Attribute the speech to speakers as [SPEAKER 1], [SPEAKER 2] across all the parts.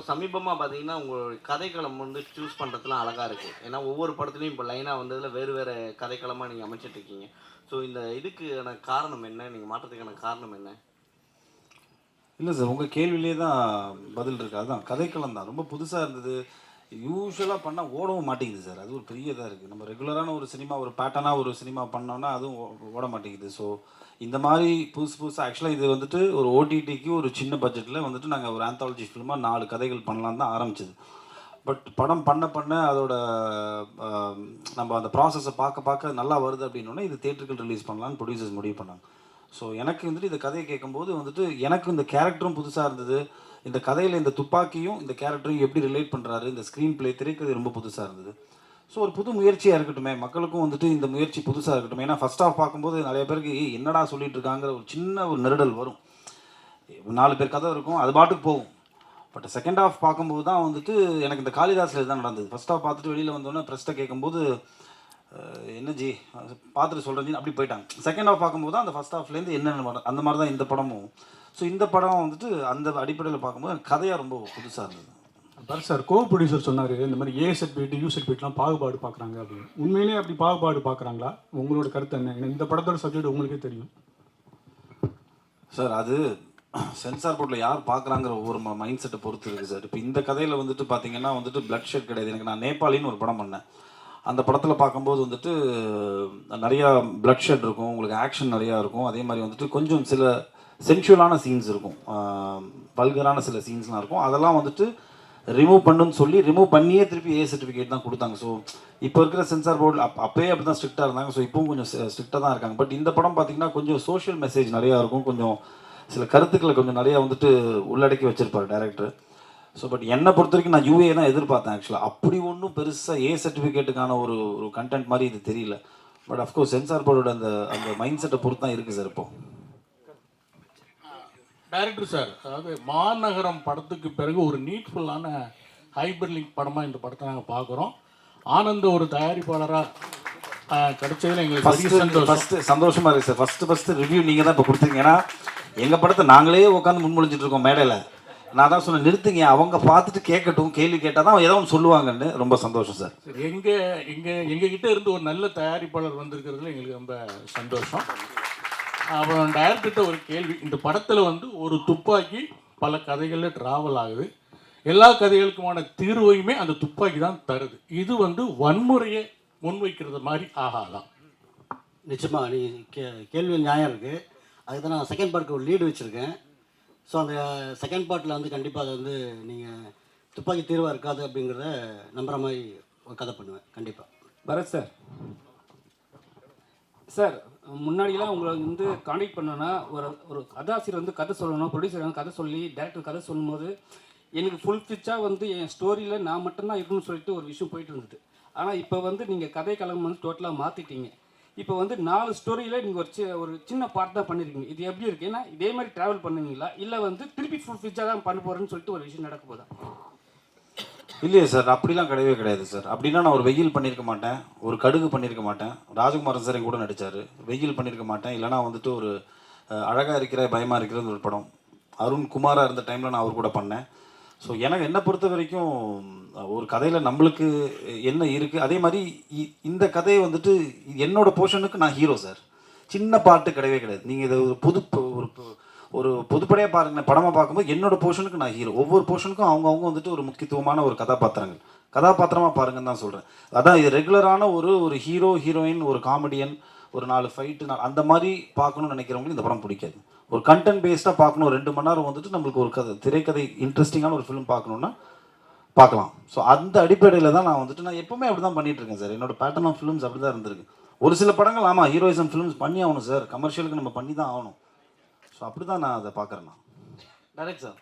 [SPEAKER 1] இப்போ சமீபமாக பார்த்தீங்கன்னா உங்களோட கதைக்களம் வந்து சூஸ் பண்ணுறதுலாம் அழகாக இருக்குது ஏன்னா ஒவ்வொரு படத்துலையும் இப்போ லைனாக வந்ததில் வேறு வேறு கதைக்களமாக நீங்கள் அமைச்சிட்டு இருக்கீங்க. ஸோ இந்த இதுக்கான காரணம் என்ன? நீங்கள் மாற்றத்துக்கான காரணம் என்ன?
[SPEAKER 2] இல்லை சார் உங்கள் கேள்வியிலே தான் பதில் இருக்குது அதுதான் கதைக்களம் தான். ரொம்ப புதுசாக இருந்தது. யூஸ்வலாக பண்ணால் ஓடவும் மாட்டேங்குது சார் அது ஒரு பெரிய இதாக இருக்குது நம்ம ரெகுலரான ஒரு சினிமா ஒரு பேட்டர்னாக ஒரு சினிமா பண்ணோன்னா அதுவும் ஓட மாட்டேங்குது. ஸோ இந்த மாதிரி புதுசு புதுசாக ஆக்சுவலாக இது வந்துட்டு ஒரு ஓடிடிக்கு ஒரு சின்ன பட்ஜெட்டில் வந்துட்டு நாங்கள் ஒரு ஆந்தாலஜி ஃபிலிமாக நாலு கதைகள் பண்ணலாம் தான் ஆரம்பிச்சது. பட் படம் பண்ண பண்ண அதோட நம்ம அந்த ப்ராசஸை பார்க்க பார்க்க நல்லா வருது அப்படின்னோடனே இது தேட்டருக்கு ரிலீஸ் பண்ணலான்னு ப்ரொடியூசர்ஸ் முடிவு பண்ணாங்க. ஸோ எனக்கு வந்துட்டு இந்த கதையை கேட்கும்போது வந்துட்டு எனக்கு இந்த கேரக்டரும் புதுசாக இருந்தது. இந்த கதையில் இந்த துப்பாக்கியும் இந்த கேரக்டரையும் எப்படி ரிலேட் பண்ணுறாரு இந்த ஸ்க்ரீன் ப்ளே திரைக்கதை ரொம்ப புதுசாக இருந்தது. ஸோ ஒரு புது முயற்சியாக இருக்கட்டுமே மக்களுக்கும் வந்துட்டு இந்த முயற்சி புதுசாக இருக்கட்டும். ஏன்னா ஃபர்ஸ்ட் ஆஃப் பார்க்கும்போது நிறைய பேருக்கு என்னடா சொல்லிட்டு இருக்காங்கிற ஒரு சின்ன ஒரு நெருடல் வரும். நாலு பேர் கதை இருக்கும் அது பாட்டுக்கு போகும். பட் செகண்ட் ஆஃப் பார்க்கும்போது தான் வந்துட்டு எனக்கு இந்த காளிதாஸில் தான் நடந்தது. ஃபஸ்ட் ஆஃப் பார்த்துட்டு வெளியில் வந்தோடனே ப்ரெஸ்ட்டை கேட்கும்போது என்ன ஜி பார்த்துட்டு சொல்கிறேன் அப்படி போயிட்டாங்க. செகண்ட் ஹாஃப் பார்க்கும்போது தான் அந்த ஃபர்ஸ்ட் ஆஃப்லேருந்து என்னென்ன படம் அந்த மாதிரி தான் இந்த படமும். ஸோ இந்த படம் வந்துட்டு அந்த அடிப்படையில் பார்க்கும்போது எனக்கு கதையாக ரொம்ப புதுசாக இருந்தது.
[SPEAKER 3] பர் சார் கோ ப்ரொடியூசர் சொன்னார் இந்த மாதிரி ஏ சர்டிஃபிகேட் யூ சர்டிஃபிகேட்லாம் பாகுபாடு பார்க்குறாங்க அப்படின்னு. உண்மையிலேயே அப்படி பாகுபாடு பார்க்குறாங்களா? உங்களோட கருத்து என்ன? இந்த படத்தோட சப்ஜெக்ட் உங்களுக்கே தெரியும்.
[SPEAKER 2] சார் அது சென்சார் போர்ட்டில் யார் பார்க்குறாங்கிற ஒவ்வொரு மைண்ட் செட்டை பொறுத்து இருக்குது சார். இப்போ இந்த கதையில் வந்துட்டு பார்த்தீங்கன்னா வந்துட்டு பிளட் ஷெட் கிடையாது. எனக்கு நான் நேபாளின்னு ஒரு படம் பண்ணேன். அந்த படத்தில் பார்க்கும்போது வந்துட்டு நிறையா பிளட் ஷெட் இருக்கும். உங்களுக்கு ஆக்ஷன் நிறையா இருக்கும். அதே மாதிரி வந்துட்டு கொஞ்சம் சில சென்சுவலான சீன்ஸ் இருக்கும். வல்கரான சில சீன்ஸ்லாம் இருக்கும். அதெல்லாம் வந்துட்டு ரிமூவ் பண்ணுன்னு சொல்லி ரிமூவ் பண்ணியே திருப்பி ஏ சர்டிஃபிகேட் தான் கொடுத்தாங்க. ஸோ இப்போ இருக்கிற சென்சார் போர்டு அப் அப்பயே அப்படி தான் ஸ்ட்ரிக்டாக இருந்தாங்க. ஸோ இப்பவும் கொஞ்சம் ஸ்ட்ரிக்டாக தான் இருக்காங்க. பட் இந்த படம் பார்த்தீங்கன்னா கொஞ்சம் சோஷியல் மெசேஜ் நிறையா இருக்கும். கொஞ்சம் சில கருத்துக்களை கொஞ்சம் நிறையா வந்துட்டு உள்ளடக்கி வச்சிருப்பார் டேரக்டர் ஸோ பட் என்னை பொறுத்த வரைக்கும் நான் யூஏ தான் எதிர்பார்த்தேன் ஆக்சுவலாக அப்படி ஒன்றும் பெருசாக ஏ சர்டிஃபிகேட்டுக்கான ஒரு ஒரு கண்டென்ட் மாதிரி இது தெரியல. பட் அஃப்கோர்ஸ் சென்சார் போர்டோட அந்த அந்த மைண்ட் செட்டை பொறுத்து தான் இருக்குது சார் இப்போது
[SPEAKER 4] டைரக்டர் சார் அதாவது மாநகரம் படத்துக்கு பிறகு ஒரு நீட்ஃபுல்லான ஹைபர் லிங்க் படமாக இந்த படத்தை நாங்கள் பார்க்குறோம் ஆனந்த ஒரு தயாரிப்பாளராக கிடைச்சதுல எங்களுக்கு பெரிய
[SPEAKER 2] ஃபர்ஸ்ட்
[SPEAKER 4] சந்தோஷம்.
[SPEAKER 2] ஃபர்ஸ்ட் சந்தோஷமா இருக்கு சார் ஃபர்ஸ்ட் ஃபர்ஸ்ட் ரிவ்யூ நீங்க தான் இப்போ கொடுத்தீங்க. ஏன்னா எங்க படத்தை நாங்களே உட்காந்து முன்மொழிஞ்சிட்டு இருக்கோம் மேடையில. நான் தான் சொன்னேன் நிறுத்துங்க. அவங்க பார்த்துட்டு கேட்கட்டும் கேள்வி கேட்டால் தான் ஏதோ ஒன்று சொல்லுவாங்கன்னு ரொம்ப சந்தோஷம் சார்
[SPEAKER 4] சரி எங்க எங்க எங்க கிட்ட இருந்து ஒரு நல்ல தயாரிப்பாளர் வந்திருக்கிறதுல எங்களுக்கு ரொம்ப சந்தோஷம். அப்புறம் டைரக்டர்கிட்ட ஒரு கேள்வி. இந்த படத்துல வந்து ஒரு துப்பாக்கி பல கதைகளில் டிராவல் ஆகுது. எல்லா கதைகளுக்குமான தீர்வையுமே அந்த துப்பாக்கி தான் தருது. இது வந்து வன்முறையை முன்வைக்கிறது மாதிரி ஆகாதான்.
[SPEAKER 5] நிச்சயமாக நீ கே கேள்வி நியாயம் இருக்குது அதுக்கு தான் நான் செகண்ட் பார்ட்டுக்கு ஒரு லீடு வச்சுருக்கேன். ஸோ அந்த செகண்ட் பார்ட்டில் வந்து கண்டிப்பாக அது வந்து நீங்கள் துப்பாக்கி தீர்வாக இருக்காது அப்படிங்கிறத நம்புற மாதிரி ஒரு கதை பண்ணுவேன். கண்டிப்பாக
[SPEAKER 6] பரத் சார். சார் முன்னாடிலாம் உங்களை வந்து காண்டாக்ட் பண்ணோன்னா ஒரு ஒரு கதாசிரியர் வந்து கதை சொல்லணும் ப்ரொடியூசர் வந்து கதை சொல்லி டேரக்டர் கதை சொல்லும்போது எனக்கு ஃபுல் ஃபிச்சாக வந்து என் ஸ்டோரியில் நான் மட்டும்தான் இருக்கணும்னு சொல்லிட்டு ஒரு விஷயம் போயிட்டு இருந்தது. ஆனால் இப்போ வந்து நீங்கள் கதை கலகம் வந்து டோட்டலாக மாற்றிட்டீங்க இப்போ வந்து நாலு ஸ்டோரியில் நீங்கள் ஒரு சி ஒரு சின்ன பார்ட் தான் பண்ணியிருக்கீங்க இது எப்படி இருக்கு? ஏன்னா இதே மாதிரி ட்ராவல் பண்ணுவீங்களா? இல்லை வந்து திருப்பி ஃபுல் ஃபிச்சாக தான் பண்ண போகிறேன்னு சொல்லிட்டு ஒரு விஷயம் நடக்க போதா?
[SPEAKER 2] இல்லையே சார் அப்படிலாம் கிடையவே கிடையாது சார். அப்படின்னா நான் ஒரு வெயில் பண்ணியிருக்க மாட்டேன் ஒரு கடுகு பண்ணியிருக்க மாட்டேன். ராஜகுமாரன் சார் என் கூட நடித்தார் வெயில் பண்ணியிருக்க மாட்டேன் இல்லைனா வந்துட்டு ஒரு அழகாக இருக்கிற பயமாக இருக்கிறது ஒரு படம். அருண் குமாராக இருந்த டைமில் நான் அவர் கூட பண்ணேன். ஸோ எனக்கு என்னை பொறுத்த வரைக்கும் ஒரு கதையில் நம்மளுக்கு என்ன இருக்குது அதே மாதிரி இ- இந்த கதையை வந்துட்டு என்னோட போர்ஷனுக்கு நான் ஹீரோ சார். சின்ன பாட்டு கிடையவே கிடையாது. நீங்கள் இதை ஒரு புது ஒரு ஒரு பொதுப்படையாக பாருங்க படமாக பார்க்கும்போது என்னோட போர்ஷனுக்கு நான் ஹீரோ ஒவ்வொரு போர்ஷனுக்கும் அவங்கவுங்க வந்துட்டு ஒரு முக்கியத்துவமான ஒரு கதாபாத்திரங்கள். கதாபாத்திரமாக பாருங்கன்னு தான் சொல்கிறேன் அதான் இது ரெகுலரான ஒரு ஒரு ஹீரோ ஹீரோயின் ஒரு காமெடியன் ஒரு நாலு ஃபைட்டு அந்த மாதிரி பார்க்கணும்னு நினைக்கிறவங்களுக்கு இந்த படம் பிடிக்காது. ஒரு கண்டென்ட் பேஸ்டாக பார்க்கணும் ரெண்டு மணி நேரம் வந்துட்டு நம்மளுக்கு ஒரு கதை திரைக்கதை இன்ட்ரெஸ்டிங்கான ஒரு ஃபிலிம் பார்க்கணுன்னா பார்க்கலாம். ஸோ அந்த அடிப்படையில் தான் நான் வந்துட்டு நான் எப்பவுமே அப்படி தான் பண்ணிகிட்ருக்கேன் இருக்கேன் சார் என்னோட பேட்டர்ன் ஆஃப் ஃபிலிம்ஸ் அப்படி தான் இருந்திருக்கு. ஒரு சில படங்கள் ஆமாம் ஹீரோயிசம் ஃபிலிம்ஸ் பண்ணி ஆகணும் சார் கமர்ஷியலுக்கு நம்ம பண்ணி தான் ஆகணும். ஸோ அப்படி தான் நான் அதை பார்க்குறேன் நான்.
[SPEAKER 1] டேரக்ட் சார்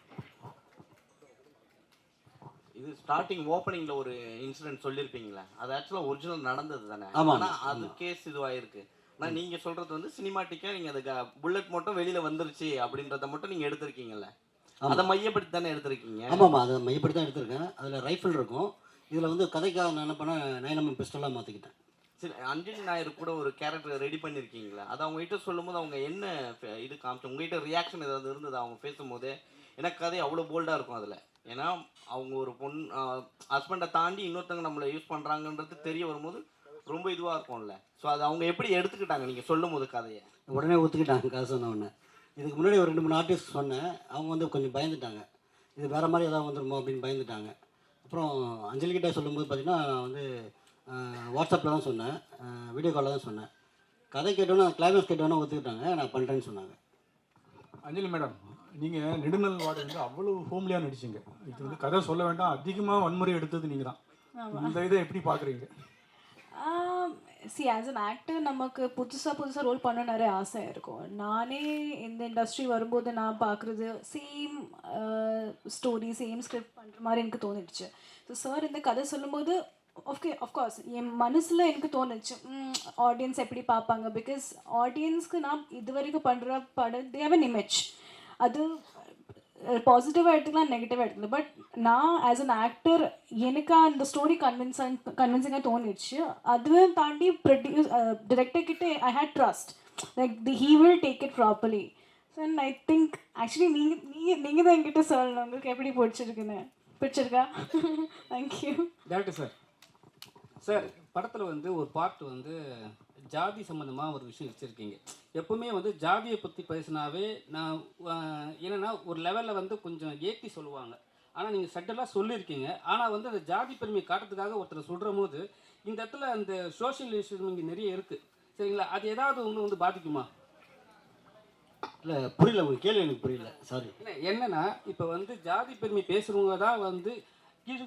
[SPEAKER 1] இது ஸ்டார்டிங் ஓப்பனிங்ல ஒரு இன்சிடென்ட் சொல்லியிருப்பீங்களே அது ஆக்சுவலாக ஒரிஜினல் நடந்தது தானே.
[SPEAKER 5] ஆமா,
[SPEAKER 1] ஆனா அது கேஸ் இதுவாயிருக்கு. ஆனால் நீங்க சொல்றது வந்து சினிமாட்டிக்கா நீங்க அதுக்கு புல்லட் மட்டும் வெளியில வந்துருச்சு அப்படின்றத மட்டும் நீங்க எடுத்திருக்கீங்கல்ல. அதை மையப்படுத்தி தானே எடுத்திருக்கீங்க?
[SPEAKER 5] ஆமாம்மா அதை மையப்படுத்தி தான் எடுத்திருக்கேன். அதில் ரைஃபிள் இருக்கும். இதில் வந்து கதைக்காக நான் என்ன பண்ணேன் நைனமன் பிஸ்டலாக மாற்றிக்கிட்டேன்
[SPEAKER 1] சரி அஞ்சலி நாயர் கூட ஒரு கேரக்டர் ரெடி பண்ணியிருக்கீங்களா அது அவங்க கிட்ட சொல்லும்போது அவங்க என்ன இது காமிச்சு உங்ககிட்ட ரியாக்ஷன் ஏதாவது இருந்தது? அவங்க பேசும்போது எனக்கு கதை அவ்வளோ போல்டாக இருக்கும் அதில். ஏன்னா அவங்க ஒரு பொண் ஹஸ்பண்டை தாண்டி இன்னொருத்தவங்க நம்மளை யூஸ் பண்ணுறாங்கன்றது தெரிய வரும்போது ரொம்ப இதுவாக இருக்கும்ல. ஸோ அது அவங்க எப்படி எடுத்துக்கிட்டாங்க? நீங்கள் சொல்லும் போது கதையை.
[SPEAKER 5] உடனே ஒத்துக்கிட்டாங்க கதை சொன்ன உடனே. இதுக்கு முன்னாடி ஒரு ரெண்டு மூணு ஆர்டிஸ்ட் சொன்னேன். அவங்க வந்து கொஞ்சம் பயந்துட்டாங்க. இது வேறு மாதிரி ஏதாவது வந்துருமோ அப்படின்னு பயந்துட்டாங்க. அப்புறம் அஞ்சலிக்கிட்ட சொல்லும்போது பார்த்தீங்கன்னா வந்து வாட்ஸ்அப்பில் தான் சொன்னேன். வீடியோ காலில் தான் சொன்னேன். கதை கேட்டோன்னே கிளைமேக்ஸ் கேட்டோன்னே ஒத்துக்கிட்டாங்க. நான் பண்ணுறேன்னு சொன்னாங்க.
[SPEAKER 3] அஞ்சலி மேடம் நீங்கள் நெடுநல் வாடகை வந்து அவ்வளோ ஹோம்லியாக நடிச்சீங்க. இது வந்து கதை சொல்ல வேண்டாம். அதிகமாக வன்முறை எடுத்தது நீங்கள் தான் இந்த இதை எப்படி பார்க்குறீங்க
[SPEAKER 7] சி ஆஸ் அன் ஆக்டர் நமக்கு புதுசாக புதுசாக ரோல் பண்ண நிறைய ஆசை இருக்கும். நானே இந்த இண்டஸ்ட்ரி வரும்போது நான் பார்க்குறது சேம் ஸ்டோரி சேம் ஸ்கிரிப்ட் பண்ணுற மாதிரி எனக்கு தோணிடுச்சு. ஸோ சார் இந்த கதை சொல்லும்போது ஓகே ஆஃப்கோர்ஸ் என் மனசில் எனக்கு தோணுச்சு. ஆடியன்ஸ் எப்படி பார்ப்பாங்க? பிகாஸ் ஆடியன்ஸ்க்கு நான் இது வரைக்கும் பண்ணுற படம் தேவன் இமேஜ் அது பாசிட்டிவாக எடுத்துக்கலாம் நெகட்டிவாக எடுத்துக்கலாம். பட் நான் ஆஸ் அன் ஆக்டர் எனக்கு அந்த ஸ்டோரி கன்வின்சன் கன்வின்சிங்காக தோணிடுச்சு. அதுவும் தாண்டி ப்ரொடியூஸ் டிரெக்டர் கிட்டே I had trust like the he will take it properly so and I think actually நீங்கள் நீங்கள் நீங்கள் தான் என்கிட்ட சொல்லணும். உங்களுக்கு எப்படி பிடிச்சிருக்குன்னு. பிடிச்சிருக்கா? தேங்க்யூ
[SPEAKER 6] டேரக்டர் சார் சார் படத்தில் வந்து ஒரு பார்ட் வந்து ஜாதி சம்மந்தமாக ஒரு விஷயம் வச்சுருக்கீங்க. எப்பவுமே வந்து ஜாதியை பற்றி பேசினாவே நான் என்னன்னா ஒரு லெவலில் வந்து கொஞ்சம் ஏற்றி சொல்லுவாங்க. ஆனால் நீங்கள் சட்டெல்லாம் சொல்லியிருக்கீங்க. ஆனால் வந்து அந்த ஜாதி பெருமையை காட்டுறதுக்காக ஒருத்தர் சொல்கிற போது இந்த இடத்துல அந்த சோஷியல் இஷ்யூ இங்கே நிறைய இருக்குது சரிங்களா? அது ஏதாவது உங்களை வந்து பாதிக்குமா?
[SPEAKER 5] இல்லை புரியல. உங்கள் கேள்வி எனக்கு புரியல. சாரி
[SPEAKER 6] இல்லை என்னன்னா இப்போ வந்து ஜாதி பெருமை பேசுகிறவங்க தான் வந்து கீழ்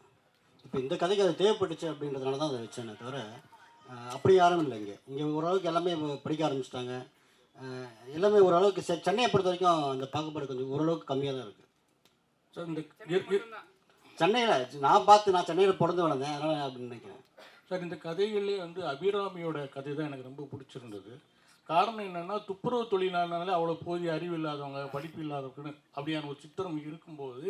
[SPEAKER 5] இப்போ இந்த கதைக்கு அது தேவைப்பட்டுச்சு அப்படின்றதுனால தான் அதை வச்சேனே தவிர அப்படி யாரும் இல்லை இங்கே. இங்கே ஓரளவுக்கு எல்லாமே படிக்க ஆரம்பிச்சிட்டாங்க. எல்லாமே ஓரளவுக்கு செ- சென்னையை பொறுத்த வரைக்கும் அந்த பாகுபாடு கொஞ்சம் ஓரளவுக்கு கம்மியாக தான் இருக்குது
[SPEAKER 4] சார் இந்த
[SPEAKER 5] சென்னையில் நான் பார்த்து நான் சென்னையில் பிறந்து வளர்ந்தேன். அதனால் அப்படின்னு நினைக்கிறேன்.
[SPEAKER 4] சார் இந்த கதைகளே வந்து அபிராமியோட கதை தான் எனக்கு ரொம்ப பிடிச்சிருந்தது. காரணம் என்னன்னா துப்புரவு தொழிலாளனாலே அவ்வளோ போதிய அறிவு இல்லாதவங்க படிப்பு இல்லாதவங்கன்னு அப்படியான ஒரு சித்திரம் இருக்கும்போது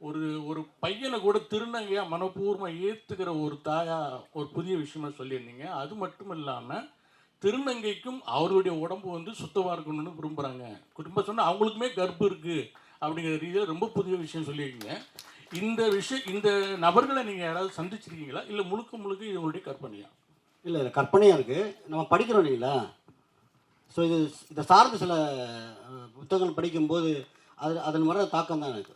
[SPEAKER 4] ஒரு ஒரு பையனை கூட திருநங்கையாக மனப்பூர்வமாக ஏற்றுக்கிற ஒரு தாயா ஒரு புதிய விஷயமா சொல்லியிருந்தீங்க. அது மட்டும் இல்லாமல் திருநங்கைக்கும் அவருடைய உடம்பு வந்து சுத்தமாக இருக்கணும்னு விரும்புகிறாங்க குடும்பம் சொன்னால் அவங்களுக்குமே கர்ப்பம் இருக்குது அப்படிங்கிற ரீதியில் ரொம்ப புதிய விஷயம் சொல்லியிருக்கீங்க. இந்த விஷயம் இந்த நபர்களை நீங்கள் யாராவது சந்திச்சிருக்கீங்களா? இல்லை முழுக்க முழுக்க இது உங்களுடைய கற்பனையா?
[SPEAKER 5] இல்லை இல்லை கற்பனையாக இருக்குது நம்ம படிக்கிறோம் இல்லைங்களா? ஸோ இது இதை சார்ந்த சில புத்தகங்கள் படிக்கும்போது அது அதன் வர தாக்கம் தான் எனக்கு.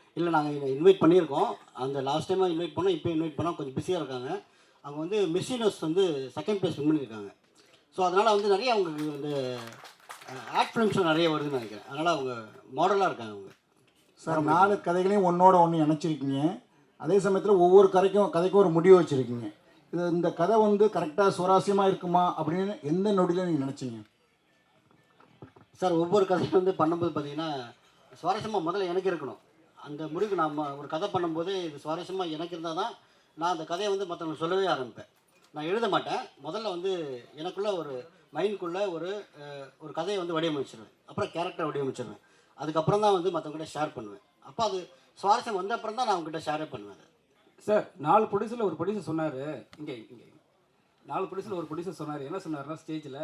[SPEAKER 5] இல்லை நாங்கள் இன்வைட் பண்ணியிருக்கோம். அந்த லாஸ்ட் டைமாக இன்வைட் பண்ணோம் இப்போ இன்வைட் பண்ணோம். கொஞ்சம் பிஸியாக இருக்காங்க. அவங்க வந்து மிஸ்ஸினஸ் வந்து செகண்ட் ப்ளேஸ் வின் பண்ணியிருக்காங்க. ஸோ அதனால் வந்து நிறைய அவங்களுக்கு இந்த ஆட் ஃபிலிம்ஸில் நிறைய வருதுன்னு நினைக்கிறேன். அதனால் அவங்க மாடலாக இருக்காங்க அவங்க.
[SPEAKER 8] சார் நாலு கதைகளையும் ஒன்றோட ஒன்று இணைச்சிருக்கீங்க. அதே சமயத்தில் ஒவ்வொரு கதைக்கும் கதைக்கும் ஒரு முடிவு வச்சுருக்கீங்க. இது இந்த கதை வந்து கரெக்டாக சுவாரஸ்யமாக இருக்குமா அப்படின்னு எந்த நொடியில் நீங்கள் நினச்சிங்க?
[SPEAKER 5] சார் ஒவ்வொரு கதையும் வந்து பண்ணும்போது பார்த்தீங்கன்னா சுவாரஸ்யமாக முதல்ல எனக்கு இருக்கணும். அந்த முடிவுக்கு நான் ஒரு கதை பண்ணும்போது இது சுவாரஸ்யமாக எனக்கு இருந்தால் தான் நான் அந்த கதையை வந்து மற்றவங்களுக்கு சொல்லவே ஆரம்பிப்பேன். நான் எழுத மாட்டேன். முதல்ல வந்து எனக்குள்ளே ஒரு மைண்ட்குள்ளே ஒரு ஒரு கதையை வந்து வடிவமைச்சிருவேன். அப்புறம் கேரக்டர் வடிவமைச்சிருவேன். அதுக்கப்புறம் தான் வந்து மற்றவங்ககிட்ட ஷேர் பண்ணுவேன். அப்போ அது சுவாரஸ்யம் வந்த அப்புறம் தான் நான் அவங்ககிட்ட ஷேரே பண்ணுவேன்
[SPEAKER 6] சார் நாலு ப்ரொடியூசரில் ஒரு ப்ரொடியூசர் சொன்னார். இங்கே இங்கே. நாலு ப்ரொடியூசரில் ஒரு ப்ரொடியூசர் சொன்னார். என்ன சொன்னார்னா ஸ்டேஜில்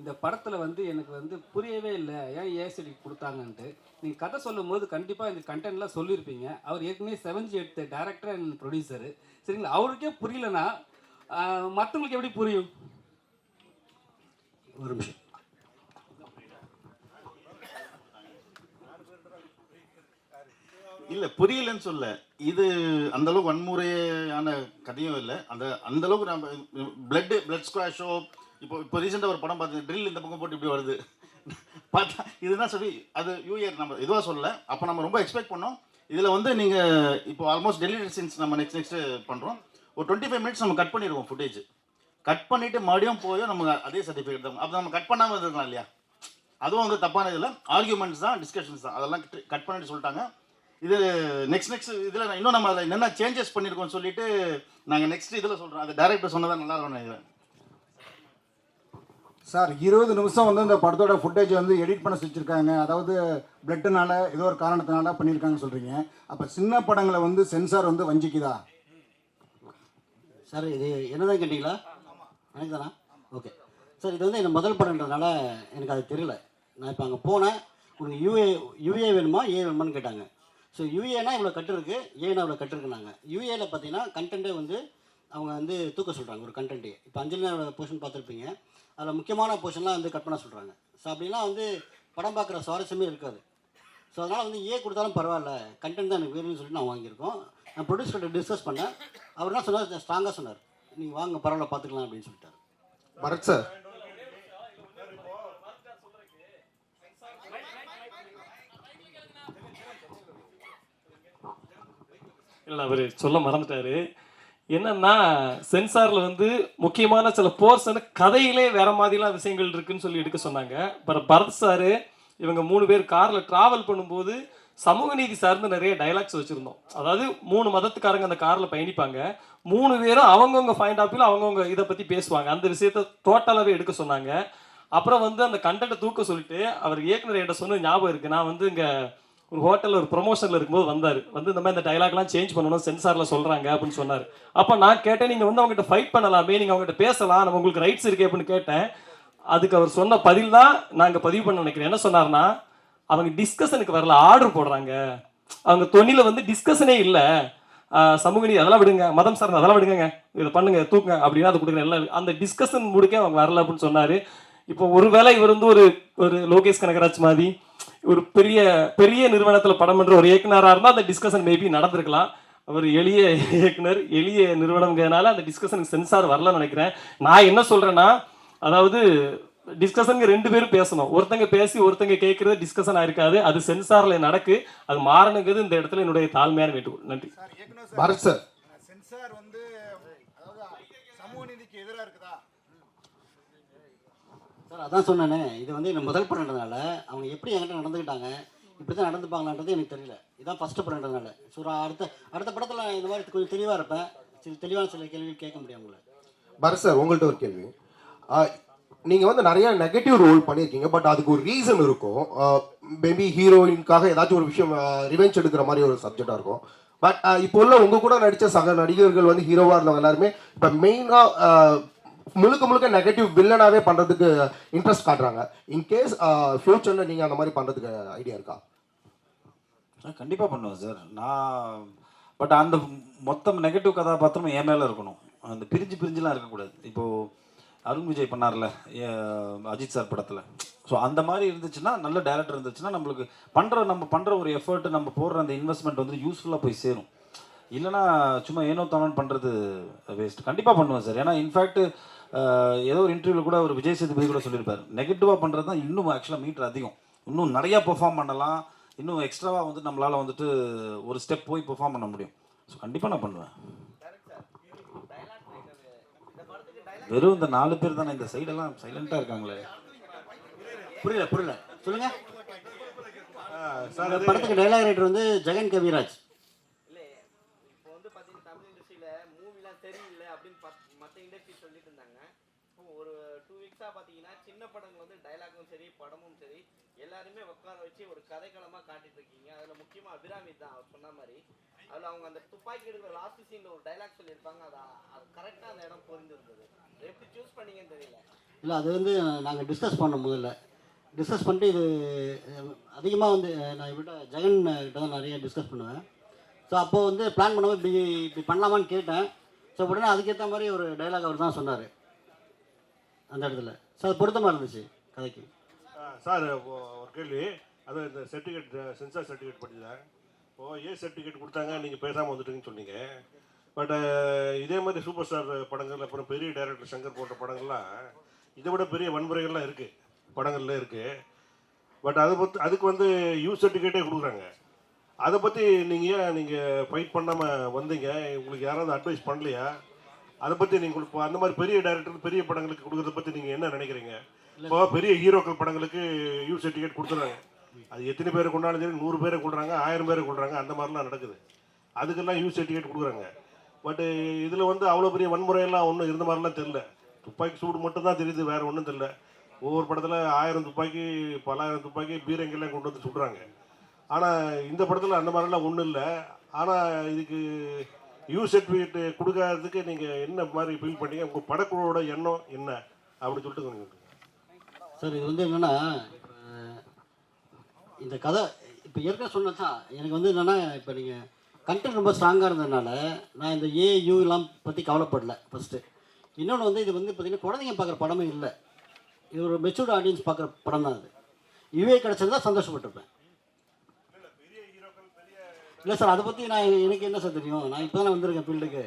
[SPEAKER 6] இந்த படத்தில் வந்து எனக்கு வந்து புரியவே இல்லை. ஏன் ஏசடி கொடுத்தாங்கன்ட்டு? நீங்கள் கதை சொல்லும் போது கண்டிப்பாக இந்த கண்டென்ட்லாம் சொல்லியிருப்பீங்க அவர் ஏற்கனவே செவன்ஜி எடுத்த டேரக்டர் அண்ட் ப்ரொடியூசரு சரிங்களா? அவருக்கே புரியலனா மற்றவங்களுக்கு எப்படி புரியும்?
[SPEAKER 5] ஒரு நிமிஷம்.
[SPEAKER 9] இல்லை புரியலன்னு சொல்ல. இது அந்த அளவுக்கு வன்முறையான கதையும் இல்லை. அந்த அந்த அளவுக்கு நம்ம பிளட் பிளட் ஸ்குவாஷோ இப்போ இப்போ ரீசெண்டாக ஒரு படம் பார்த்து ட்ரில் இந்த பக்கம் போட்டு இப்படி வருது. பார்த்தா இதுதான் சொல்லி அது யூஇயர் நம்ம இதுவாக சொல்லல. அப்போ நம்ம ரொம்ப எக்ஸ்பெக்ட் பண்ணோம். இதில் வந்து நீங்கள் இப்போ ஆல்மோஸ்ட் டெலிவரி சீன்ஸ் நம்ம நெக்ஸ்ட் நெக்ஸ்ட்டு பண்ணுறோம் ஒரு டுவெண்ட்டி ஃபைவ் மினிட்ஸ் நம்ம கட் பண்ணிடுவோம் ஃபுட்டேஜ் கட் பண்ணிவிட்டு மறுபடியும் போய் நம்ம அதே சர்டிஃபிகேட் தான். அப்போ நம்ம கட் பண்ணாமல் இருந்திருக்கலாம் இல்லையா? அதுவும் வந்து தப்பான இதில். ஆர்கியூமெண்ட்ஸ் தான் டிஸ்கஷன்ஸ் தான். அதெல்லாம் கட் பண்ணிட்டு சொல்லிட்டாங்க. இது நெக்ஸ்ட் நெக்ஸ்ட் இதில் இன்னும் நம்ம அதில் என்னென்ன சேஞ்சஸ் பண்ணியிருக்கோம்னு சொல்லிட்டு நாங்கள் நெக்ஸ்ட் இதில் சொல்கிறோம் அது டேரக்டர் சொன்னதான் நல்லா இருக்கும் நினைக்கிறேன்.
[SPEAKER 8] சார் இருபது நிமிஷம் வந்து இந்த படத்தோட ஃபுட்டேஜ் வந்து எடிட் பண்ண வச்சுருக்காங்க அதாவது பிளட்டுனால ஏதோ ஒரு காரணத்தினால பண்ணியிருக்காங்கன்னு சொல்கிறீங்க அப்போ சின்ன படங்களை வந்து சென்சார் வந்து வஞ்சிக்குதா?
[SPEAKER 5] சார் இது என்னதான் கேட்டிங்களா? எனக்கு தானா ஓகே சார் இது வந்து என் முதல் படம்ன்றதுனால எனக்கு அது தெரியல. நான் இப்போ அங்கே போனேன். உங்களுக்கு யூஏ யூஏ வேணுமா? ஏ வேணுமான்னு கேட்டாங்க. ஸோ யூஏனா இவ்வளோ கட்டிருக்கு இருக்குது ஏனா இவ்வளோ கட்டிருக்குனாங்க யூஏல பார்த்தீங்கன்னா கண்டென்ட்டே வந்து அவங்க வந்து தூக்க சொல்கிறாங்க ஒரு கண்டென்ட்டே இப்போ அஞ்சலியோட போர்ஷன் பார்த்துருப்பீங்க. அதில் முக்கியமான போர்ஷன்லாம் வந்து கட் பண்ண சொல்கிறாங்க ஸோ அப்படிலாம் வந்து படம் பார்க்குற சுவாரஸ்யமே இருக்காது. ஸோ அதனால் வந்து ஏ கொடுத்தாலும் பரவாயில்ல. கண்டென்ட் தான் எனக்கு வேணும்னு சொல்லிட்டு நான் வாங்கியிருக்கோம். நான் ப்ரொடியூசர்கிட்ட டிஸ்கஸ் பண்ணேன். அவர் என்ன சொன்னார்? ஸ்ட்ராங்காக சொன்னார். நீங்கள் வாங்க பரவாயில்ல பார்த்துக்கலாம் அப்படின்னு சொல்லிட்டார்.
[SPEAKER 10] பரத் சார்
[SPEAKER 11] இல்லை அவர் சொல்ல மறந்துட்டாரு. என்னன்னா சென்சாரில் வந்து முக்கியமான சில போர்ஷன் கதையிலே வேற மாதிரிலாம் விஷயங்கள் இருக்குன்னு சொல்லி எடுக்க சொன்னாங்க. அப்புறம் பரத் சாரு இவங்க மூணு பேர் காரில் ட்ராவல் பண்ணும்போது சமூக நீதி சார்ந்து நிறைய டைலாக்ஸ் வச்சுருந்தோம். அதாவது மூணு மதத்துக்காரங்க அந்த காரில் பயணிப்பாங்க. மூணு பேரும் அவங்கவுங்க ஃபைண்ட் ஆஃப் அவங்கவுங்க இதை பற்றி பேசுவாங்க. அந்த விஷயத்த டோட்டலாகவே எடுக்க சொன்னாங்க. அப்புறம் வந்து அந்த கண்டென்ட்டை தூக்க சொல்லிட்டு அவர் இயக்குனர் என்கிட்ட சொன்ன ஞாபகம் இருக்குது நான் வந்து இங்கே ஒரு ஹோட்டலில் ஒரு ப்ரொமோஷனில் இருக்கும்போது வந்தார். வந்து இந்த மாதிரி இந்த டைலாக்லாம் சேஞ்ச் பண்ணணும் சென்சாரில் சொல்கிறாங்க அப்படின்னு சொன்னார். அப்போ நான் கேட்டேன் நீங்கள் வந்து அவங்ககிட்ட ஃபைட் பண்ணலாமே நீங்கள் அவங்ககிட்ட பேசலாம் நம்ம உங்களுக்கு ரைட்ஸ் இருக்கே அப்படின்னு கேட்டேன். அதுக்கு அவர் சொன்ன பதில் தான் நாங்கள் பதிவு பண்ண நினைக்கிறேன். என்ன சொன்னார்னா அவங்க டிஸ்கஷனுக்கு வரல ஆர்டர் போடுறாங்க. அவங்க தொன்னியில் வந்து டிஸ்கஷனே இல்லை. சமூக நீதி அதெல்லாம் விடுங்க மதம் சார்ந்த அதெல்லாம் விடுங்க இதை பண்ணுங்க தூக்குங்க அப்படின்னா அது கொடுக்குறேன் எல்லாம் அந்த டிஸ்கஷன் முடிக்க அவங்க வரல அப்படின்னு சொன்னார். இப்போ ஒருவேளை இவர் வந்து ஒரு ஒரு லோகேஷ் கனகராஜ் மாதிரி ஒரு பெரிய பெரிய நிறுவனத்தில் படம் பண்ணுற ஒரு இயக்குனராக இருந்தால் அந்த டிஸ்கஷன் மேபி நடந்திருக்கலாம். அவர் எளிய இயக்குனர் எளிய நிறுவனங்கிறதுனால அந்த டிஸ்கஷனுக்கு சென்சார் வரலன்னு நினைக்கிறேன். நான் என்ன சொல்கிறேன்னா அதாவது டிஸ்கஷனுக்கு ரெண்டு பேரும் பேசணும். ஒருத்தங்க பேசி ஒருத்தங்க கேட்கறது டிஸ்கஷன் ஆயிருக்காது அது சென்சாரில் நடக்கு. அது மாறணுங்கிறது இந்த இடத்துல என்னுடைய தாழ்மையான வேண்டுகோள். நன்றி.
[SPEAKER 10] பரத் சார்
[SPEAKER 8] சென்சார் வந்து அதாவது சமூக நீதிக்கு எதிராக இருக்குதா
[SPEAKER 5] சார் அதான் சொன்னேனே இது வந்து எனக்கு முதல் படம்ன்றதுனால அவங்க எப்படி என்கிட்ட நடந்துக்கிட்டாங்க இப்படி தான் நடந்துப்பாங்களான்றது எனக்கு தெரியல. இதான் ஃபஸ்ட்டு படம்ன்றதுனால ஸோ அடுத்த அடுத்த படத்தில் இந்த மாதிரி கொஞ்சம் தெளிவாக இருப்பேன். சில தெளிவான சில கேள்வி கேட்க முடியும் உங்களை.
[SPEAKER 10] பரத் சார் உங்கள்கிட்ட ஒரு கேள்வி. நீங்கள் வந்து நிறையா நெகட்டிவ் ரோல் பண்ணியிருக்கீங்க பட் அதுக்கு ஒரு ரீசன் இருக்கும். மேபி ஹீரோயின்காக ஏதாச்சும் ஒரு விஷயம் ரிவெஞ்ச் எடுக்கிற மாதிரி ஒரு சப்ஜெக்டாக இருக்கும். பட் இப்போ உள்ள உங்கள் கூட நடித்த சக நடிகர்கள் வந்து ஹீரோவாக இருந்தவங்க எல்லாருமே இப்போ மெயினாக முழுக்க முழுக்க நெகட்டிவ் வில்லனாகவே பண்ணுறதுக்கு இன்ட்ரெஸ்ட் காட்டுறாங்க. இன்கேஸ் ஃப்யூச்சரில் நீங்கள் அந்த மாதிரி பண்ணுறதுக்கு ஐடியா இருக்கா?
[SPEAKER 2] கண்டிப்பாக பண்ணுவேன் சார் நான் பட் அந்த மொத்தம் நெகட்டிவ் கதாபாத்திரம் என் மேலே இருக்கணும். அந்த பிரிஞ்சு பிரிஞ்சுலாம் இருக்கக்கூடாது. இப்போது அருண் விஜய் பண்ணார்ல அஜித் சார் படத்தில். ஸோ அந்த மாதிரி இருந்துச்சுன்னா நல்ல டேரக்டர் இருந்துச்சுன்னா நம்மளுக்கு பண்ணுற நம்ம பண்ணுற ஒரு எஃபர்ட் நம்ம போடுற அந்த இன்வெஸ்ட்மெண்ட் வந்து யூஸ்ஃபுல்லாக போய் சேரும். இல்லைனா சும்மா ஏனோ தானோன்னு பண்ணுறது வேஸ்ட் கண்டிப்பாக பண்ணுவேன் சார் ஏன்னா இன்ஃபேக்ட் ஏதோ ஒரு இன்டர்வியூவில் கூட ஒரு விஜய் சேதுபதி கூட சொல்லியிருப்பார். நெகட்டிவாக பண்ணுறது தான் இன்னும் ஆக்சுவலாக மீட்டர் அதிகம். இன்னும் நிறையா பெர்ஃபார்ம் பண்ணலாம். இன்னும் எக்ஸ்ட்ராவாக வந்து நம்மளால் வந்துட்டு ஒரு ஸ்டெப் போய் பெர்ஃபார்ம் பண்ண முடியும். ஸோ கண்டிப்பாக நான் பண்ணுவேன். வெறும் இந்த நாலு பேர் தானே இந்த சைடெல்லாம் சைலண்ட்டாக இருக்காங்களே.
[SPEAKER 5] புரியல புரியல. சொல்லுங்க. இந்த படத்துக்கு டைலாக் ரைட்டர் வந்து ஜெகன் கவிராஜ்.
[SPEAKER 1] பெருசாக பார்த்தீங்கன்னா சின்ன படங்கள் வந்து டைலாகும் சரி படமும் சரி எல்லாருமே உட்கார வச்சு ஒரு கதைக்களமாக காட்டிட்டு இருக்கீங்க. அதில் முக்கியமாக அபிராமி தான் அவர் சொன்ன மாதிரி. அதில் அவங்க அந்த துப்பாக்கி எடுக்கிற லாஸ்ட் சீனில் ஒரு டைலாக் சொல்லியிருப்பாங்க. அது அது கரெக்டாக அந்த இடம் புரிஞ்சிருந்தது. எப்படி சூஸ் பண்ணீங்கன்னு தெரியல.
[SPEAKER 5] இல்லை அது வந்து நாங்கள் டிஸ்கஸ் பண்ண முதல்ல. டிஸ்கஸ் பண்ணிட்டு இது அதிகமாக வந்து நான் இவர்கிட்ட ஜெகன் கிட்ட தான் நிறைய டிஸ்கஸ் பண்ணுவேன். ஸோ அப்போது வந்து பிளான் பண்ணும்போது இப்படி இப்படி பண்ணலாமான்னு கேட்டேன். ஸோ உடனே அதுக்கேற்ற மாதிரி ஒரு டைலாக் அவர் தான் சொன்னார். அந்த இடத்துல. ஸோ அது பொருத்தமாக இருந்துச்சு கதைக்கு?
[SPEAKER 12] சார் ஒரு கேள்வி. அது இந்த சர்டிஃபிகேட் சென்சார் சர்டிஃபிகேட் படிச்சேன் ஓ ஏ சர்டிஃபிகேட் கொடுத்தாங்க? நீங்கள் பேசாமல் வந்துட்டீங்கன்னு சொன்னீங்க. பட் இதே மாதிரி சூப்பர் ஸ்டார் படங்கள் அப்புறம் பெரிய டைரக்டர் சங்கர் போன்ற படங்கள்லாம் இதை விட பெரிய வன்முறைகள்லாம் இருக்குது படங்கள்ல இருக்குது பட் அதை பற்றி அதுக்கு வந்து யூ சர்டிஃபிகேட்டே கொடுக்குறாங்க. அதை பற்றி நீங்கள் ஏன் நீங்கள் ஃபைட் பண்ணாமல் வந்தீங்க? உங்களுக்கு யாராவது அட்வைஸ் பண்ணலையா? அதை பற்றி நீங்கள் இப்போ அந்த மாதிரி பெரிய டைரக்டர் பெரிய படங்களுக்கு கொடுக்குறத பற்றி நீங்கள் என்ன நினைக்கிறீங்க? இப்போ பெரிய ஹீரோக்கள் படங்களுக்கு யூ சர்டிஃபிகேட் கொடுத்துறாங்க. அது எத்தனை பேரை கொண்டாலும் சரி நூறு பேரை கொள்றாங்க ஆயிரம் பேரை கொள்றாங்க அந்த மாதிரிலாம் நடக்குது. அதுக்கெல்லாம் யூ சர்டிஃபிகேட் கொடுக்குறாங்க. பட் இதில் வந்து அவ்வளோ பெரிய வன்முறையெல்லாம் ஒன்றும் இருந்த மாதிரிலாம் தெரில துப்பாக்கி சூடு மட்டும் தான் தெரியுது வேற ஒன்றும் தெரில ஒவ்வொரு படத்தில் ஆயிரம் துப்பாக்கி பலாயிரம் துப்பாக்கி பீரங்கெல்லாம் கொண்டு வந்து சுடுறாங்க. ஆனால் இந்த படத்தில் அந்த மாதிரிலாம் ஒன்றும் இல்லை. ஆனால் இதுக்கு யூ சர்டிஃபிகேட் கொடுக்காததுக்கு நீங்கள் என்ன மாதிரி ஃபீல் பண்ணீங்க? உங்கள் படக்குழுவோட எண்ணம் என்ன? அப்படி சொல்லிட்டு கொஞ்சம்
[SPEAKER 5] சார் இது வந்து என்னென்னா இந்த கதை இப்போ ஏற்கனவே சொன்னது எனக்கு வந்து என்னென்னா இப்போ நீங்கள் கண்டென்ட் ரொம்ப ஸ்ட்ராங்காக இருந்ததுனால நான் இந்த ஏ யூ எல்லாம் பற்றி கவலைப்படல ஃபஸ்ட்டு இன்னொன்று வந்து இது வந்து பார்த்தீங்கன்னா குழந்தைங்க பார்க்குற படமே இல்லை. இது ஒரு மெச்சூர்டு ஆடியன்ஸ் பார்க்குற படம் தான் அது இவே கிடச்சிருந்தா சந்தோஷப்பட்டிருப்பேன். இல்லை சார் அதை பற்றி நான் எனக்கு என்ன சார் தெரியும்? நான் இப்போ வந்திருக்கேன் ஃபீல்டுக்கு.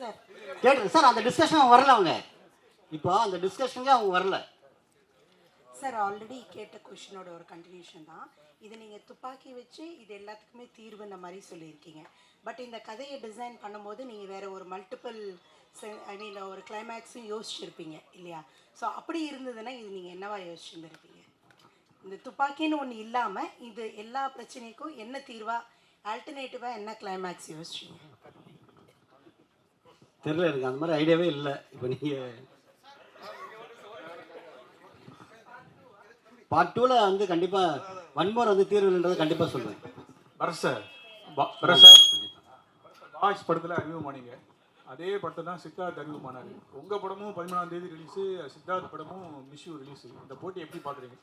[SPEAKER 13] சார்
[SPEAKER 5] கேட்டு சார் அந்த டிஸ்கஷன் வரல அவங்க. இப்போ அந்த டிஸ்கஷனுக்கு அவங்க வரல.
[SPEAKER 13] சார் ஆல்ரெடி கேட்ட கொஷினோட ஒரு கண்டினியூஷன் தான். இது நீங்கள் துப்பாக்கி வச்சு இது எல்லாத்துக்குமே தீர்வுன்ற மாதிரி சொல்லியிருக்கீங்க. பட் இந்த கதையை டிசைன் பண்ணும்போது நீங்கள் வேற ஒரு மல்டிபிள் ஐ மீன் ஒரு கிளைமேக்ஸும் யோசிச்சிருப்பீங்க இல்லையா? ஸோ அப்படி இருந்ததுன்னா இது நீங்கள் என்னவா யோசிச்சுருந்துருப்பீங்க? இந்த துப்பாக்கின்னு ஒன்று இல்லாமல் இது எல்லா பிரச்சனைக்கும் என்ன தீர்வா? ஆல்டர்னேட்டிவாக என்ன கிளைமேக்ஸ் யோசிச்சீங்க?
[SPEAKER 5] தெரியல எனக்கு அந்த மாதிரி ஐடியாவே இல்லை. இப்போ நீங்கள் பார்ட் டூவில் வந்து கண்டிப்பாக வன்முறை வந்து தீர்வுன்றதை கண்டிப்பாக சொல்லுவேன்
[SPEAKER 3] பரத் சார். பா- பரத் சார். பாய்ஸ் படத்தில் அறிமுகமானீங்க அதே படத்தை தான் சித்தார்த் அறிமுகமானார் உங்கள் படமும் பதிமூணாம் தேதி ரிலீஸு சித்தார்த் படமும் மிஷ்யூ ரிலீஸு இந்த போட்டி எப்படி பார்க்குறீங்க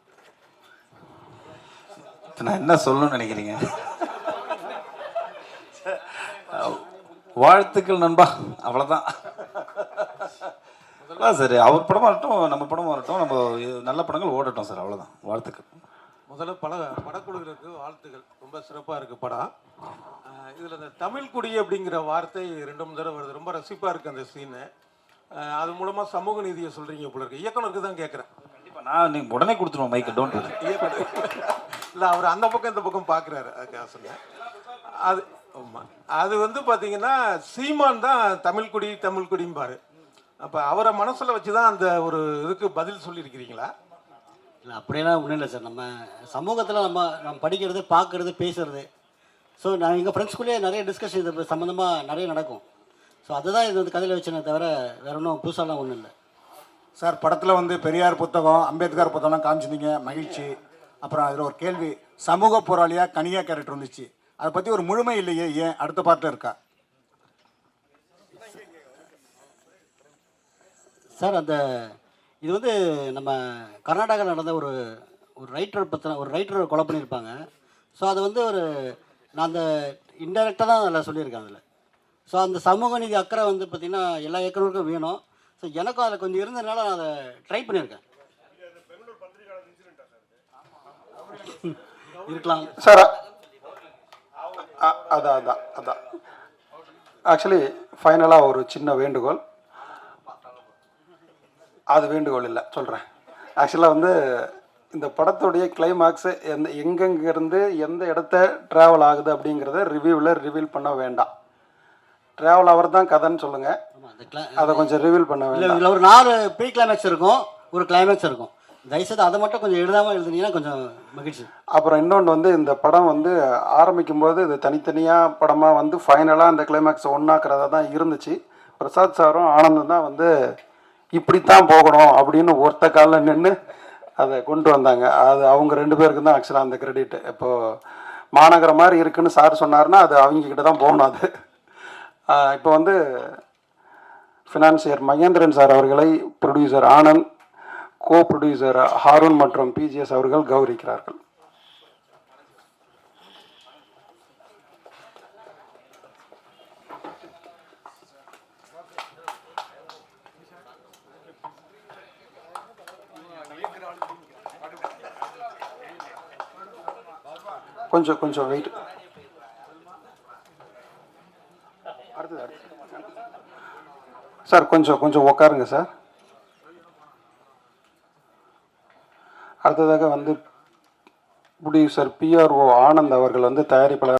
[SPEAKER 2] நான் என்ன சொல்லணும்னு நினைக்கிறீங்க? வாழ்த்துக்கள் நண்பா அவ்வளோதான் அதான் சார் அவர் படம் வரட்டும் நம்ம படம் வரட்டும் நம்ம நல்ல படங்கள் ஓடட்டும் சார் அவ்வளோதான் வாழ்த்துக்கள்.
[SPEAKER 14] முதல்ல பட படக்குழுவினருக்கு வாழ்த்துக்கள். ரொம்ப சிறப்பாக இருக்குது படம். இதில் இந்த தமிழ் குடி அப்படிங்கிற வார்த்தை ரெண்டு மூணு தடவை வருது. ரொம்ப ரசிப்பாக இருக்குது அந்த சீனு அது மூலமாக சமூக நீதியை சொல்கிறீங்க போல இருக்கு. இயக்குனருக்கு தான் கேட்குறேன்
[SPEAKER 2] கண்டிப்பாக நான் நீங்கள் உடனே கொடுத்துருவோம் மைக்கு டோன்ட்
[SPEAKER 14] இல்லை அவர் அந்த பக்கம் இந்த பக்கம் பார்க்குறாரு அதுக்காக சொன்னேன். அது ஆமாம் அது வந்து பார்த்தீங்கன்னா சீமான் தான் தமிழ் குடி தமிழ் குடிம்பாரு. அப்போ அவரை மனசில் வச்சு தான் அந்த ஒரு இதுக்கு பதில் சொல்லியிருக்கிறீங்களா?
[SPEAKER 5] இல்லை அப்படியெல்லாம் ஒன்றும் இல்லை சார். நம்ம சமூகத்தில் நம்ம நம்ம படிக்கிறது பார்க்குறது பேசுறது. ஸோ நான் எங்கள் ஃப்ரெண்ட்ஸ்குள்ளேயே நிறைய டிஸ்கஷன் இது சம்மந்தமாக நிறைய நடக்கும். ஸோ அதுதான் இது வந்து கதையில் வச்சனே தவிர வேற ஒன்றும் புதுசாலாம் ஒன்றும் இல்லை.
[SPEAKER 8] சார் படத்தில் வந்து பெரியார் புத்தகம் அம்பேத்கர் புத்தகம்லாம் காமிச்சிருந்தீங்க. மகிழ்ச்சி. அப்புறம் அதில் ஒரு கேள்வி சமூக போராளியாக கனியா கேரக்டர் வந்துச்சு அதை பற்றி ஒரு முழுமை இல்லையே ஏன்? அடுத்த பாட்டில் இருக்கா?
[SPEAKER 5] சார் அந்த இது வந்து நம்ம கர்நாடகாவில் நடந்த ஒரு ஒரு ரைட்டர் பற்றின ஒரு ரைட்டர் கொலை பண்ணியிருப்பாங்க. ஸோ அது வந்து ஒரு நான் அந்த இன்டெரக்டாக தான் அதில் சொல்லியிருக்கேன் அதில். ஸோ அந்த சமூக நீதி அக்கறை வந்து பார்த்திங்கன்னா எல்லா ஏக்கருக்கும் வேணும். ஸோ எனக்கும் அதில் கொஞ்சம் இருந்ததுனால நான் அதை ட்ரை பண்ணியிருக்கேன். இருக்கலாம்.
[SPEAKER 15] சார் அதான் அதான் அதான் ஆக்சுவலி ஃபைனலாக ஒரு சின்ன வேண்டுகோள். அது வேண்டுகோள் இல்லை சொல்கிறேன் ஆக்சுவலாக வந்து இந்த படத்துடைய கிளைமாக்ஸு எந்த எங்கெங்கிருந்து எந்த இடத்த ட்ராவல் ஆகுது அப்படிங்கிறத ரிவ்யூவில் ரிவீல் பண்ண வேண்டாம். ட்ராவல் அவர் தான் கதைன்னு சொல்லுங்கள் அதை கொஞ்சம் ரிவீல் பண்ண வேண்டாம்.
[SPEAKER 5] ஒரு நாலு ப்ரீ கிளைமேக்ஸ் இருக்கும் ஒரு கிளைமேக்ஸ் இருக்கும். தயவுசெய்து அதை மட்டும் கொஞ்சம் எழுதாமல் எழுதுனீங்கன்னா கொஞ்சம் மகிழ்ச்சி.
[SPEAKER 15] அப்புறம் இன்னொன்று வந்து இந்த படம் வந்து ஆரம்பிக்கும் போது இது தனித்தனியாக படமாக வந்து ஃபைனலாக அந்த கிளைமேக்ஸ் ஒன்றாக்குறதா தான் இருந்துச்சு. பிரசாத் சாரும் ஆனந்தும் தான் வந்து இப்படித்தான் போகணும் அப்படின்னு ஒருத்த காலில் நின்று அதை கொண்டு வந்தாங்க. அது அவங்க ரெண்டு பேருக்கு தான் ஆக்சுவலாக அந்த கிரெடிட் இப்போது மாநகரம் மாதிரி இருக்குன்னு சார் சொன்னார்னா அது அவங்க கிட்ட தான் போகணும் அது. இப்போ வந்து ஃபினான்சியர் மகேந்திரன் சார் அவர்களை producer Anand co producer Haroon மற்றும் பிஜிஎஸ் அவர்கள் கௌரவிக்கிறார்கள். கொஞ்சம் கொஞ்சம் வெயிட் அடுத்தது சார் கொஞ்சம் கொஞ்சம் உட்காருங்க சார். அடுத்ததாக வந்து ப்ரொடியூசர் பிஆர்ஓ ஆனந்த் அவர்கள் வந்து தயாரிப்பாளர்